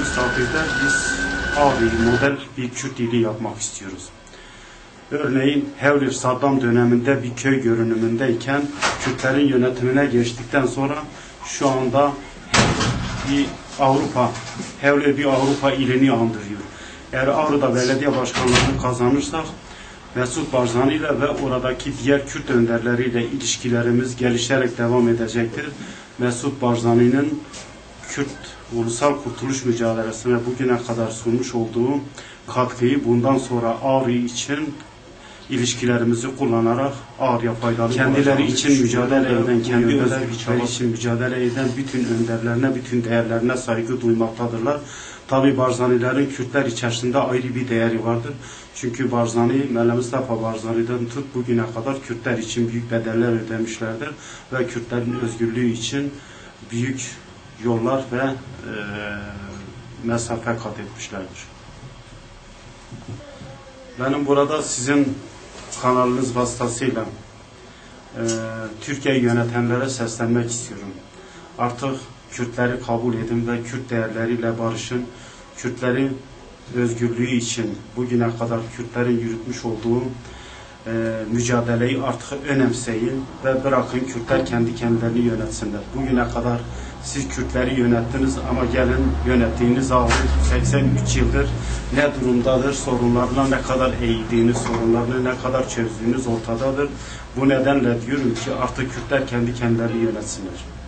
misafirde biz Ağrı model bir Kürt ili yapmak istiyoruz. Örneğin Hevlir Saddam döneminde bir köy görünümündeyken Kürtlerin yönetimine geçtikten sonra şu anda bir Avrupa, Hevlir bir Avrupa ilini andırıyor. Eğer Ağrı'da belediye başkanlığını kazanırsak Mesut Barzani ile ve oradaki diğer Kürt önderleriyle ilişkilerimiz gelişerek devam edecektir. Mesut Barzani'nin Kürt ulusal kurtuluş mücadelesine bugüne kadar sunmuş olduğu katkıyı bundan sonra Ağrı için ilişkilerimizi kullanarak Ağrı'ya faydalı kendileri için mücadele eden, kendi özgürlükleri için mücadele eden bütün önderlerine, bütün değerlerine saygı duymaktadırlar. Tabi Barzanilerin Kürtler içerisinde ayrı bir değeri vardır. Çünkü Barzani, Mele Mustafa Barzani'den tut bugüne kadar Kürtler için büyük bedeller ödemişlerdir. Ve Kürtlerin özgürlüğü için büyük yollar ve e, mesafe kat etmişlerdir. Benim burada sizin kanalınız vasıtasıyla e, Türkiye yönetenlere seslenmek istiyorum. Artık Kürtleri kabul edin ve Kürt değerleriyle barışın. Kürtlerin özgürlüğü için bugüne kadar Kürtlerin yürütmüş olduğu e, mücadeleyi artık önemseyin ve bırakın Kürtler kendi kendilerini yönetsinler. Bugüne kadar siz Kürtleri yönettiniz ama gelin yönettiğiniz ağır 83 yıldır ne durumdadır, sorunlarına ne kadar eğildiğiniz, sorunlarını ne kadar çözdüğünüz ortadadır. Bu nedenle diyorum ki artık Kürtler kendi kendilerini yönetsinler.